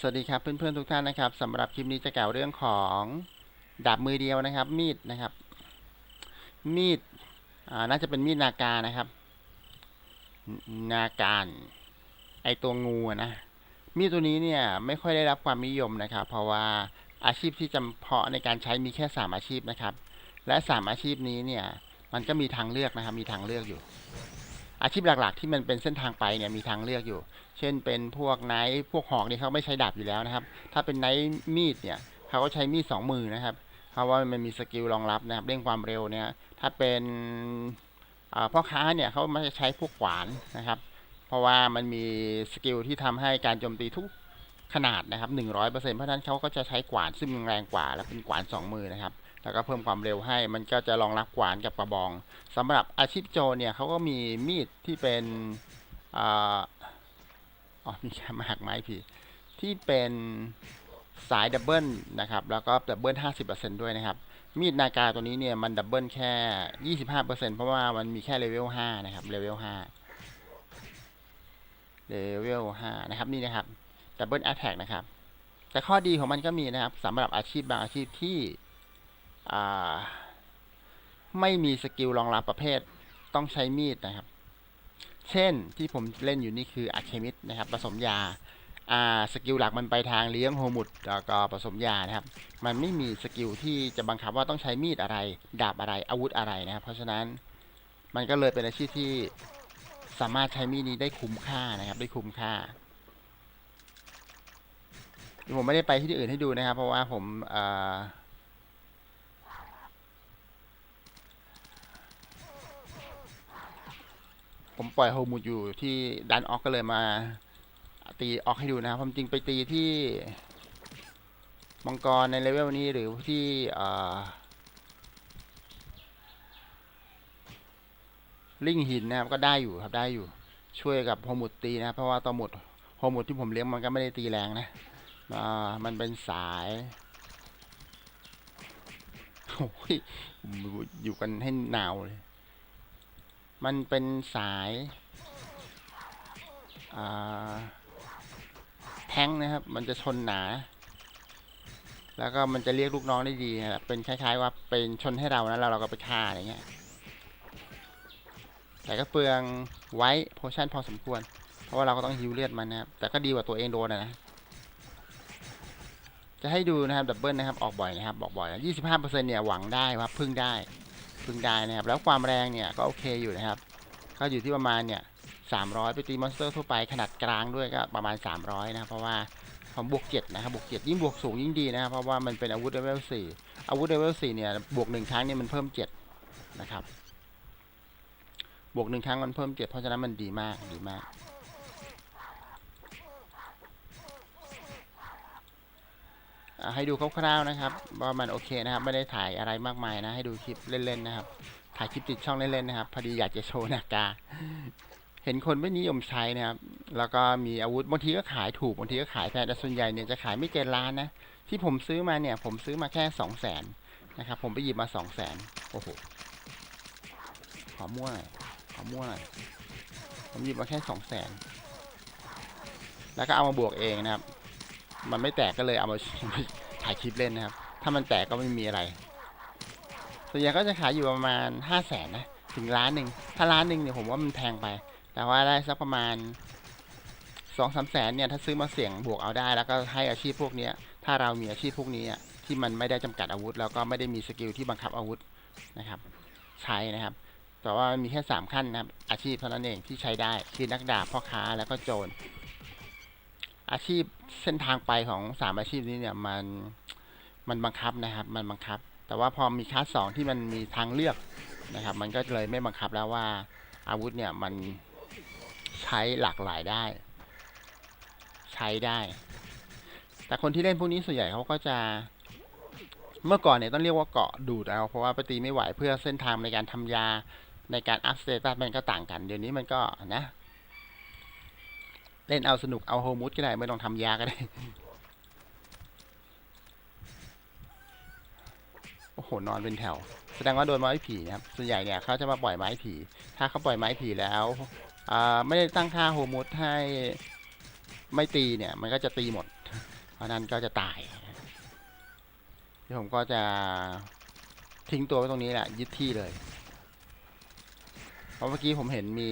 สวัสดีครับเพื่อนๆทุกท่านนะครับสำหรับคลิปนี้จะกล่าวเรื่องของดาบมือเดียวนะครับ มีดนะครับ มีดน่าจะเป็นมีดนาการนะครับ นาการไอตัวงูนะมีดตัวนี้เนี่ยไม่ค่อยได้รับความนิยมนะครับ เพราะว่าอาชีพที่จำเพาะในการใช้มีแค่สามอาชีพนะครับ และสามอาชีพนี้เนี่ย มันก็มีทางเลือกนะครับ มีทางเลือกอยู่ อาชีพหลักๆ ที่มันเป็นเส้นทางไปเนี่ยมีทางเลือกอยู่ เช่นเป็นพวกไนท์พวกหอกนี่เขาไม่ใช้ดาบอยู่แล้วนะครับ ถ้าเป็นไนท์มีดเนี่ยเขาก็ใช้มีดสองมือนะครับ เพราะว่ามันมีสกิลรองรับนะครับเร่งความเร็วเนี่ยถ้าเป็นพ่อค้าเนี่ยเขามักจะใช้พวกขวานนะครับ เพราะว่ามันมีสกิลที่ทำให้การโจมตีทุกขนาดนะครับหนึ่งร้อยเปอร์เซ็นต์เพราะฉะนั้นเขาก็จะใช้ขวานซึ่งแรงกว่า และเป็นขวานสองมือนะครับ แล้วก็เพิ่มความเร็วให้ มันก็จะรองรับขวานกับกระบองสำหรับอาชีพโจเนี่ยเขาก็มีมีดที่เป็นอ๋อมีแค่มาหักไม้พี่ที่เป็นสายดับเบิลนะครับ แล้วก็ดับเบิลห้าสิบเปอร์เซ็นด้วยนะครับ มีดนาการตัวนี้เนี่ยมันดับเบิลแค่ยี่สิบห้าเปอร์เซ็นเพราะว่ามันมีแค่เลเวลห้านะครับเลเวลห้าเลเวลห้านะครับนี่นะครับดับเบิลแอตแทกนะครับ แต่ข้อดีของมันก็มีนะครับสำหรับอาชีพบางอาชีพที่ ไม่มีสกิลรองรับประเภทต้องใช้มีดนะครับ เช่นที่ผมเล่นอยู่นี่คืออะเคมิดนะครับ ผสมยาอ่าสกิลหลักมันไปทางเลี้ยงโฮมุดแล้วก็ผสมยานะครับ มันไม่มีสกิลที่จะบังคับว่าต้องใช้มีดอะไร ดาบอะไรอาวุธอะไรนะครับ เพราะฉะนั้นมันก็เลยเป็นอาชีพที่สามารถใช้มีดนี้ได้คุ้มค่านะครับ ได้คุ้มค่าผมไม่ได้ไปที่อื่นให้ดูนะครับ เพราะว่าผมเอ่อ ผมปล่อยโฮมุดอยู่ที่ดันออกก็เลยมา ตีออกให้ดูนะครับความจริงไปตีที่มังกรในเลเวลนี้หรือที่ลิงหินนะครับก็ได้อยู่ครับได้อยู่ ช่วยกับโฮมุดตีนะครับเพราะว่าตัวหมดโฮมุดที่ผมเลี้ยงมันก็ไม่ได้ตีแรงนะมันเป็นสายโอ้ยอยู่กันให้หนาวเลย มันเป็นสายาแท้งนะครับ มันจะชนหนา แล้วก็มันจะเรียกลูกน้องได้ดีนะครับเป็นคล้ายๆว่าเป็นชนให้เรานะเราเราก็ไปฆ่าอะไรเงี้ยแต่ก็เปลืองไว้โพชั่นพอสมควร เพราะว่าเราก็ต้องฮิวเลือดมันนะครับ แต่ก็ดีกว่าตัวเองโดนนะ จะให้ดูนะครับดับเบิลนะครับ ออกบ่อยนะครับ บอกบ่อยยี่สิบห้าเปอร์เซ็นต์เนี่ยหวังได้ว่าพึ่งได้ พึงได้นะครับ แล้วความแรงเนี่ยก็โอเคอยู่นะครับ ก็อยู่ที่ประมาณเนี่ยสามร้อยไปตีมอนสเตอร์ทั่วไปขนาดกลางด้วยก็ประมาณสามร้อยนะครับเพราะว่าผมบวกเจ็ดนะครับบวกเจ็ดยิ่งบวกสูงยิ่งดีนะครับเพราะว่ามันเป็นอาวุธเลเวลสี่อาวุธเลเวลสี่เนี่ยบวกหนึ่งครั้งเนี่ยมันเพิ่มเจ็ดนะครับบวกหนึ่งครั้งมันเพิ่มเจ็ดเพราะฉะนั้นมันดีมากดีมาก อ่า ให้ดูคร่าวๆนะครับว่ามันโอเคนะครับ ไม่ได้ถ่ายอะไรมากมายนะ ให้ดูคลิปเล่นๆนะครับ ถ่ายคลิปติดช่องเล่นๆนะครับ พอดีอยากจะโชว์หนากา เห็นคนไม่นิยมใช้นะครับ แล้วก็มีอาวุธบางทีก็ขายถูกบางทีก็ขายแพงแต่ส่วนใหญ่เนี่ยจะขายไม่เกินล้านนะ ที่ผมซื้อมาเนี่ย ผมซื้อมาแค่สองแสนนะครับ ผมไปหยิบมาสองแสนโอ้โหขอมั่วหน่อยขอมั่วหน่อยผมหยิบมาแค่สองแสนแล้วก็เอามาบวกเองนะครับ มันไม่แตกก็เลยเอามาถ่ายคลิปเล่นนะครับ ถ้ามันแตกก็ไม่มีอะไร ส่วนใหญ่ก็จะขายอยู่ประมาณห้าแสนนะถึงล้านหนึ่ง ถ้าล้านหนึ่งเนี่ยผมว่ามันแพงไป แต่ว่าได้สักประมาณสองสามแสนเนี่ยถ้าซื้อมาเสี่ยงบวกเอาได้ แล้วก็ให้อาชีพพวกนี้ถ้าเรามีอาชีพพวกนี้ที่มันไม่ได้จำกัดอาวุธ แล้วก็ไม่ได้มีสกิลที่บังคับอาวุธนะครับ ใช้นะครับ แต่ว่ามีแค่สามขั้นนะครับอาชีพเท่านั้นเองที่ใช้ได้คือนักดาบพ่อค้าแล้วก็โจร อาชีพเส้นทางไปของสามอาชีพนี้เนี่ยมันมันบังคับนะครับ มันบังคับ แต่ว่าพอมีคลาสสองที่มันมีทางเลือกนะครับ มันก็เลยไม่บังคับแล้วว่าอาวุธเนี่ยมันใช้หลากหลายได้ ใช้ได้ แต่คนที่เล่นพวกนี้ส่วนใหญ่เขาก็จะเมื่อก่อนเนี่ยต้องเรียกว่าเกาะดูดเอาเพราะว่าปตีไม่ไหวเพื่อเส้นทางในการทำยาในการอัพสเตตัสมันก็ต่างกัน เดี๋ยวนี้มันก็นะ เล่นเอาสนุกเอาโฮมุดก็ได้ ไม่ต้องทำยาก็ได้ โอ้โห นอนเป็นแถว แสดงว่าโดนไม้ผีนะครับ ส่วนใหญ่เนี่ยเขาจะมาปล่อยไม้ผี ถ้าเขาปล่อยไม้ผีแล้วไม่ได้ตั้งค่าโฮมุดให้ไม่ตีเนี่ย มันก็จะตีหมด เพราะนั้นก็จะตายเดี๋ยวผมก็จะทิ้งตัวไว้ตรงนี้แหละยึดที่เลย เพราะเมื่อกี้ผมเห็นมี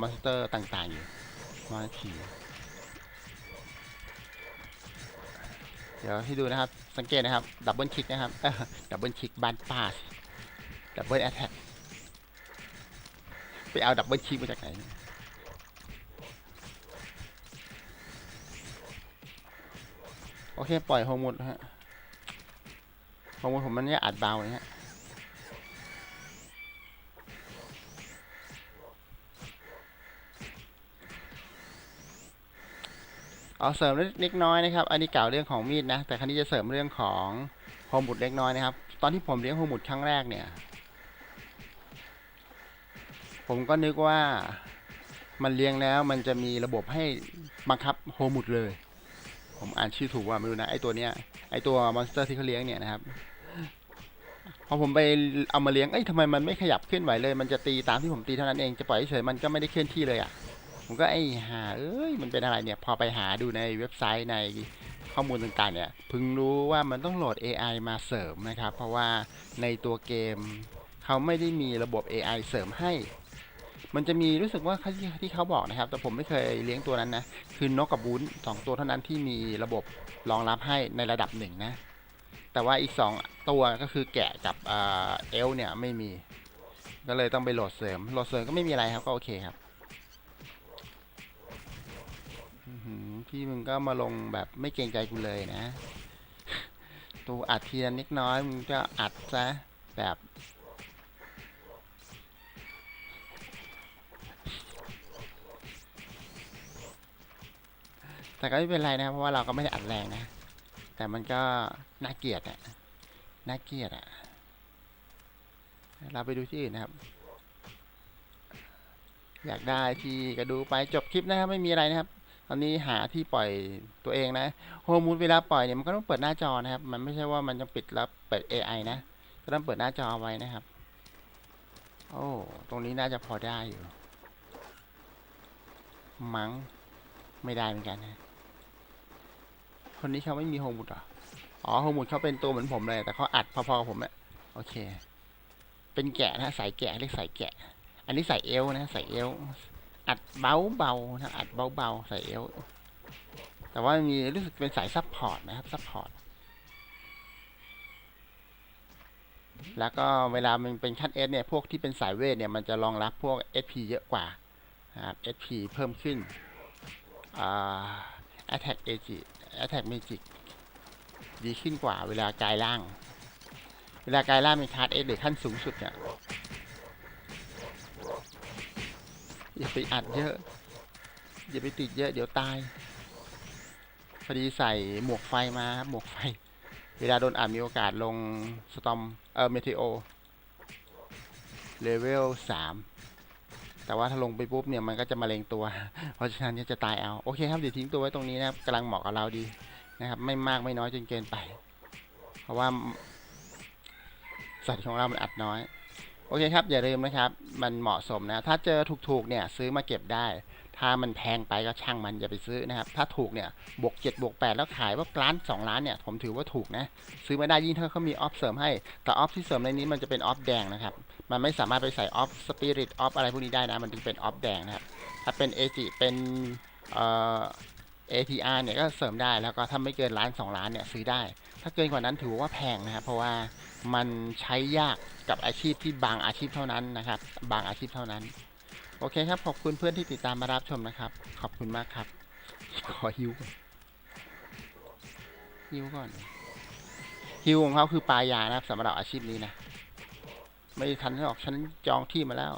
มอนสเตอร์ต่างๆอยู่ มาขี่เดี๋ยวให้ดูนะครับ สังเกตนะครับ ดับเบิลคลิกนะครับ ดับเบิลคลิกบันปาสดับเบิลแอตแทกไปเอาดับเบิลคลิกมาจากไหนโอเค ปล่อยโฮมุดฮะโฮมุดผมมันเนี่ยอัดเบาเนี่ยฮะ เอาเสริมเล็กน้อยนะครับ อันนี้กล่าวเรื่องของมีดนะ แต่ครั้นี้จะเสริมเรื่องของโฮมุดเล็กน้อยนะครับ ตอนที่ผมเลี้ยงโฮมุดครั้งแรกเนี่ย ผมก็นึกว่ามันเลี้ยงแล้วมันจะมีระบบให้บังคับโฮมุดเลย ผมอ่านชื่อถูกว่าไม่รู้นะไอตัวเนี้ยไอตัวมอนสเตอร์ที่เขาเลี้ยงเนี่ยนะครับพอผมไปเอามาเลี้ยง เอ้ยทำไมมันไม่ขยับเคลื่อนไหวเลย มันจะตีตามที่ผมตีเท่านั้นเอง จะปล่อยเฉยมันก็ไม่ได้เคลื่อนที่เลยอะ่ะ ผมก็ไอ้หาเอ้ยมันเป็นอะไรเนี่ยพอไปหาดูในเว็บไซต์ในข้อมูลต่างๆเนี่ยพิ่งรู้ว่ามันต้องโหลด AI มาเสริมนะครับ เพราะว่าในตัวเกมเขาไม่ได้มีระบบ AI เสริมให้ มันจะมีรู้สึกว่าเขาที่ที่เขาบอกนะครับ แต่ผมไม่เคยเลี้ยงตัวนั้นนะ คือนกกับบุ้นสองตัวเท่านั้นที่มีระบบรองรับให้ในระดับหนึ่งนะ แต่ว่าอีกสองตัวก็คือแกะกับเอลเนี่ยไม่มี ก็เลยต้องไปโหลดเสริม โหลดเสริมก็ไม่มีอะไรครับก็โอเคครับ พี่มึงก็มาลงแบบไม่เกรงใจกูเลยนะตัวอัดทีละนิดน้อยมึงก็อัดซะแบบแต่ก็ไม่เป็นไรนะเพราะว่าเราก็ไม่ได้อัดแรงนะ แต่มันก็น่าเกลียดอะน่าเกลียดอะเราไปดูที่อื่นนะครับ อยากได้ที่ก็ดูไปจบคลิปนะครับ ไม่มีอะไรนะครับ ตอนนี้หาที่ปล่อยตัวเองนะโฮมูดเวลาปล่อยเนี่ยมันก็ต้องเปิดหน้าจอนะครับ มันไม่ใช่ว่ามันจะปิดแล้วเปิด AI นะก็ต้องเปิดหน้าจอไว้นะครับ โอ้ตรงนี้น่าจะพอได้อยู่ มัง้งไม่ได้เหมือนกันนะคนนี้เขาไม่มีโฮมูดเหรออ๋อโฮมูดเขาเป็นตัวเหมือนผมเลย แต่เขาอัดพอๆกับผมอะโอเค เป็นแกะนะสายแกะเรียกสายแกะ อันนี้ใส่เอวนะใส่เอว อัดเบาเบานะอัดเบาเบาใส่เอวแต่ว่ามีรู้สึกเป็นสายซับพอร์ตนะครับซับพอร์ตแล้วก็เวลามันเป็นขั้น S เนี่ย พวกที่เป็นสายเวทเนี่ย มันจะรองรับพวก SP เยอะกว่านะครับ SP เพิ่มขึ้นอ่า Attack Ag Attack Magic ดีขึ้นกว่าเวลากายล่าง เวลากายล่างเป็นคาร์ดเอหรือขั้นสูงสุดเนี่ย อย่าไปอัดเยอะ อย่าไปติดเยอะเดี๋ยวตาย พอดีใส่หมวกไฟมาครับหมวกไฟ เวลาโดนอัดมีโอกาสลงสตอมเออเมทีโอเลเวลสามแต่ว่าถ้าลงไปปุ๊บเนี่ยมันก็จะมาเลงตัว เพราะฉะนั้นจะตายเอาโอเคครับเดี๋ยวทิ้งตัวไว้ตรงนี้นะครับกำลังเหมาะกับเราดีนะครับไม่มากไม่น้อยจนเกินไป เพราะว่าสัตว์ของเรามันอัดน้อย โอเคครับ อย่าลืมนะครับ มันเหมาะสมนะ ถ้าเจอถูกๆเนี่ยซื้อมาเก็บได้ ถ้ามันแพงไปก็ช่างมันอย่าไปซื้อนะครับ ถ้าถูกเนี่ยบวกเจ็ดบวกแปดแล้วขายว่าล้านสองล้านเนี่ย ผมถือว่าถูกนะ ซื้อม่ได้ยิ่งถ้าเขามีออฟเสริมให้ แต่ออฟที่เสริมในนี้มันจะเป็นออฟแดงนะครับ มันไม่สามารถไปใส่ออฟสปิริตออฟอะไรพวกนี้ได้นะ มันถึงเป็นออฟแดงนะครับ ถ้าเป็นเอจิเป็นเอ่อ ATR เนี่ยก็เสริมได้แล้วก็ถ้าไม่เกินล้านสองล้านเนี่ยซื้อได้ ถ้าเกินกว่านั้นถือว่าแพงนะครับเพราะว่ามันใช้ยาก กับอาชีพที่บางอาชีพเท่านั้นนะครับ บางอาชีพเท่านั้น โอเคครับ ขอบคุณเพื่อนที่ติดตามมารับชมนะครับ ขอบคุณมากครับ ขอฮิวก่อนฮิวก่อนฮิวของเขาคือปลายานะครับสำหรับอาชีพนี้นะ ไม่ทันหรอกฉันจองที่มาแล้ว